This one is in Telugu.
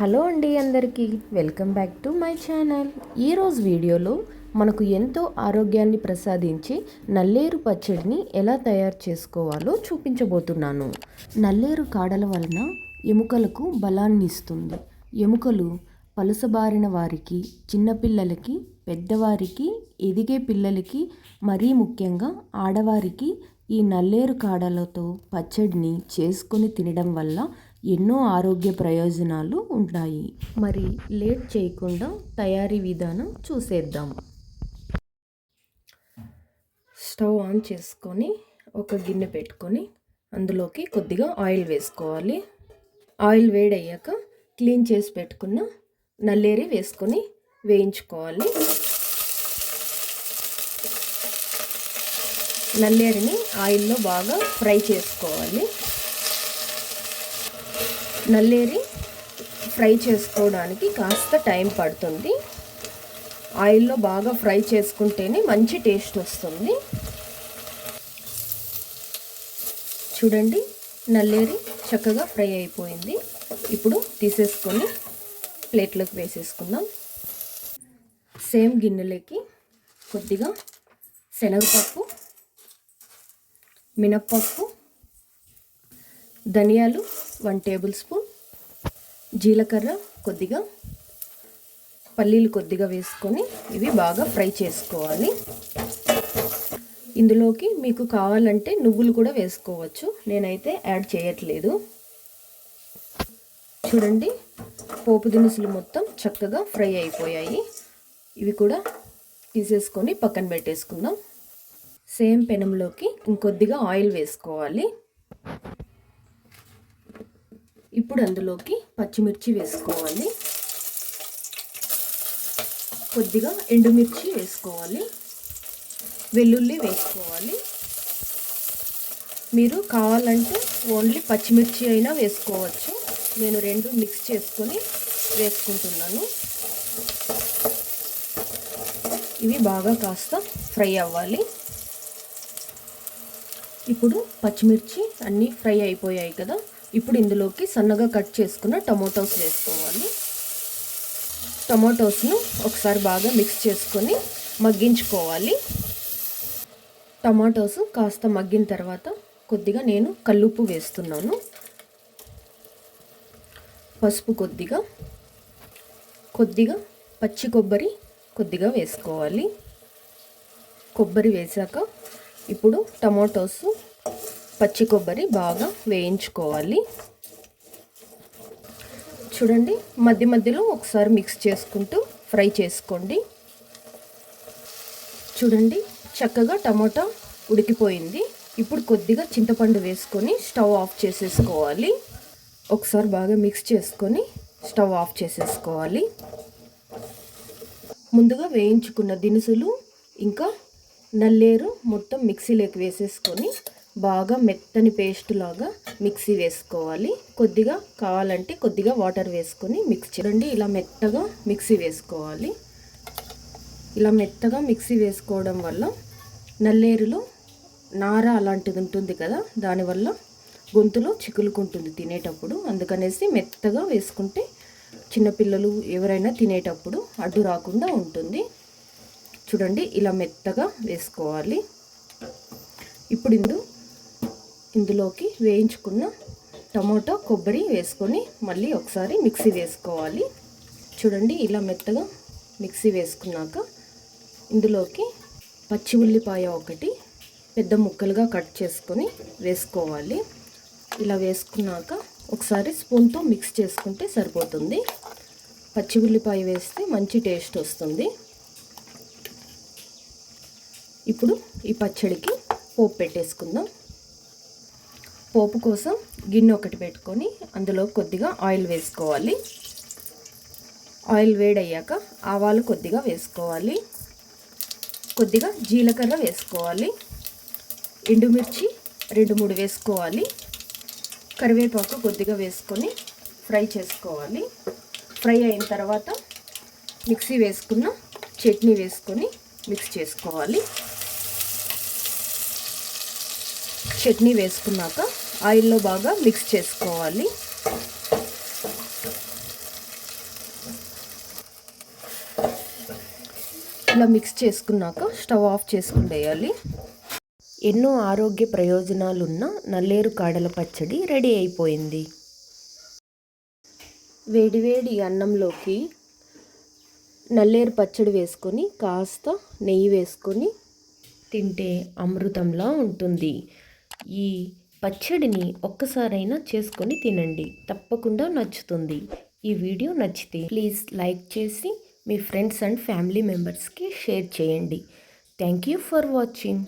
హలో అండి అందరికీ. Welcome back to my channel. ఈరోజు వీడియోలో మనకు ఎంతో ఆరోగ్యాన్ని ప్రసాదించి నల్లేరు పచ్చడిని ఎలా తయారు చేసుకోవాలో చూపించబోతున్నాను. నల్లేరు కాడల వలన ఎముకలకు బలాన్ని ఇస్తుంది. ఎముకలు పలుసబారిన వారికి చిన్నపిల్లలకి పెద్దవారికి ఎదిగే పిల్లలకి మరీ ముఖ్యంగా ఆడవారికి ఈ నల్లేరు కాడలతో పచ్చడిని చేసుకొని తినడం వల్ల ఎన్నో ఆరోగ్య ప్రయోజనాలు ఉంటాయి. మరి లేట్ చేయకుండా తయారీ విధానం చూసేద్దాం. స్టవ్ ఆన్ చేసుకొని ఒక గిన్నె పెట్టుకొని అందులోకి కొద్దిగా ఆయిల్ వేసుకోవాలి. ఆయిల్ వేడయ్యాక క్లీన్ చేసి పెట్టుకున్న నల్లేరి వేసుకొని వేయించుకోవాలి. నల్లేరిని ఆయిల్లో బాగా ఫ్రై చేసుకోవాలి. నల్లేరి ఫ్రై చేసుకోవడానికి కాస్త టైం పడుతుంది. ఆయిల్లో బాగా ఫ్రై చేసుకుంటేనే మంచి టేస్ట్ వస్తుంది. చూడండి నల్లేరి చక్కగా ఫ్రై అయిపోయింది. ఇప్పుడు తీసేసుకొని ప్లేట్లోకి వేసేసుకుందాం. సేమ్ గిన్నెలోకి కొద్దిగా శనగపప్పు మినప్పప్పు ధనియాలు వన్ టేబుల్ స్పూన్ జీలకర్ర కొద్దిగా పల్లీలు కొద్దిగా వేసుకొని ఇవి బాగా ఫ్రై చేసుకోవాలి. ఇందులోకి మీకు కావాలంటే నువ్వులు కూడా వేసుకోవచ్చు. నేనైతే యాడ్ చేయట్లేదు. చూడండి పోపు దినుసులు మొత్తం చక్కగా ఫ్రై అయిపోయాయి. ఇవి కూడా తీసేసుకొని పక్కన పెట్టేసుకుందాం. సేమ్ పెనంలోకి ఇంకొద్దిగా ఆయిల్ వేసుకోవాలి. ఇప్పుడు అందులోకి పచ్చిమిర్చి వేసుకోవాలి. కొద్దిగా ఎండుమిర్చి వేసుకోవాలి. వెల్లుల్లి వేసుకోవాలి. మీరు కావాలంటే ఓన్లీ పచ్చిమిర్చి అయినా వేసుకోవచ్చు. నేను రెండు మిక్స్ చేసుకొని వేసుకుంటున్నాను. ఇవి బాగా కాస్త ఫ్రై అవ్వాలి. ఇప్పుడు పచ్చిమిర్చి అన్నీ ఫ్రై అయిపోయాయి కదా. ఇప్పుడు ఇందులోకి సన్నగా కట్ చేసుకున్న టమోటోస్ వేసుకోవాలి. టమాటోస్ను ఒకసారి బాగా మిక్స్ చేసుకొని మగ్గించుకోవాలి. టమాటోస్ కాస్త మగ్గిన తర్వాత కొద్దిగా నేను కల్లుప్పు వేస్తున్నాను. పసుపు కొద్దిగా కొద్దిగా పచ్చి కొబ్బరి కొద్దిగా వేసుకోవాలి. కొబ్బరి వేసాక ఇప్పుడు టమాటోస్ పచ్చి కొబ్బరి బాగా వేయించుకోవాలి. చూడండి మధ్య మధ్యలో ఒకసారి మిక్స్ చేసుకుంటూ ఫ్రై చేసుకోండి. చూడండి చక్కగా టమాటా ఉడికిపోయింది. ఇప్పుడు కొద్దిగా చింతపండు వేసుకొని స్టవ్ ఆఫ్ చేసేసుకోవాలి. ఒకసారి బాగా మిక్స్ చేసుకొని స్టవ్ ఆఫ్ చేసేసుకోవాలి. ముందుగా వేయించుకున్న దినుసులు ఇంకా నల్లేరు మొత్తం మిక్సీలోకి వేసేసుకొని బాగా మెత్తని పేస్ట్ లాగా మిక్సీ వేసుకోవాలి. కొద్దిగా కావాలంటే కొద్దిగా వాటర్ వేసుకొని మిక్స్ చేయండి ఇలా మెత్తగా మిక్సీ వేసుకోవాలి. ఇలా మెత్తగా మిక్సీ వేసుకోవడం వల్ల నల్లేరులో నార అలాంటిది ఉంటుంది కదా దానివల్ల గొంతులో చిక్కులుకుంటుంది తినేటప్పుడు. అందుకనేసి మెత్తగా వేసుకుంటే చిన్నపిల్లలు ఎవరైనా తినేటప్పుడు అడ్డు రాకుండా ఉంటుంది. చూడండి ఇలా మెత్తగా వేసుకోవాలి. ఇప్పుడు ఇందు ఇందులోకి వేయించుకున్న టమోటా కొబ్బరి వేసుకొని మళ్ళీ ఒకసారి మిక్సీ వేసుకోవాలి. చూడండి ఇలా మెత్తగా మిక్సీ వేసుకున్నాక ఇందులోకి పచ్చి ఉల్లిపాయ ఒకటి పెద్ద ముక్కలుగా కట్ చేసుకొని వేసుకోవాలి. ఇలా వేసుకున్నాక ఒకసారి స్పూన్తో మిక్స్ చేసుకుంటే సరిపోతుంది. పచ్చి ఉల్లిపాయ వేస్తే మంచి టేస్ట్ వస్తుంది. ఇప్పుడు ఈ పచ్చడికి పోపు పెట్టేసుకుందాం. పోపు కోసం గిన్నె ఒకటి పెట్టుకొని అందులో కొద్దిగా ఆయిల్ వేసుకోవాలి. ఆయిల్ వేడయ్యాక ఆవాలు కొద్దిగా వేసుకోవాలి. కొద్దిగా జీలకర్ర వేసుకోవాలి. ఎండుమిర్చి రెండు మూడు వేసుకోవాలి. కరివేపాకు కొద్దిగా వేసుకొని ఫ్రై చేసుకోవాలి. ఫ్రై అయిన తర్వాత మిక్సీ వేసుకున్న చట్నీ వేసుకొని మిక్స్ చేసుకోవాలి. చట్నీ వేసుకున్నాక ఆయిల్లో బాగా మిక్స్ చేసుకోవాలి. ఇలా మిక్స్ చేసుకున్నాక స్టవ్ ఆఫ్ చేసుకుండేయాలి. ఎన్నో ఆరోగ్య ప్రయోజనాలున్న నల్లేరు కాడల పచ్చడి రెడీ అయిపోయింది. వేడివేడి అన్నంలోకి నల్లేరు పచ్చడి వేసుకొని కాస్త నెయ్యి వేసుకొని తింటే అమృతంలా ఉంటుంది. ఈ పచ్చడిని ఒక్కసారైనా చేసుకొని తినండి. తప్పకుండా నచ్చుతుంది. ఈ వీడియో నచ్చితే ప్లీజ్ లైక్ చేసి మీ ఫ్రెండ్స్ అండ్ ఫ్యామిలీ మెంబర్స్కి షేర్ చేయండి. Thank you for watching.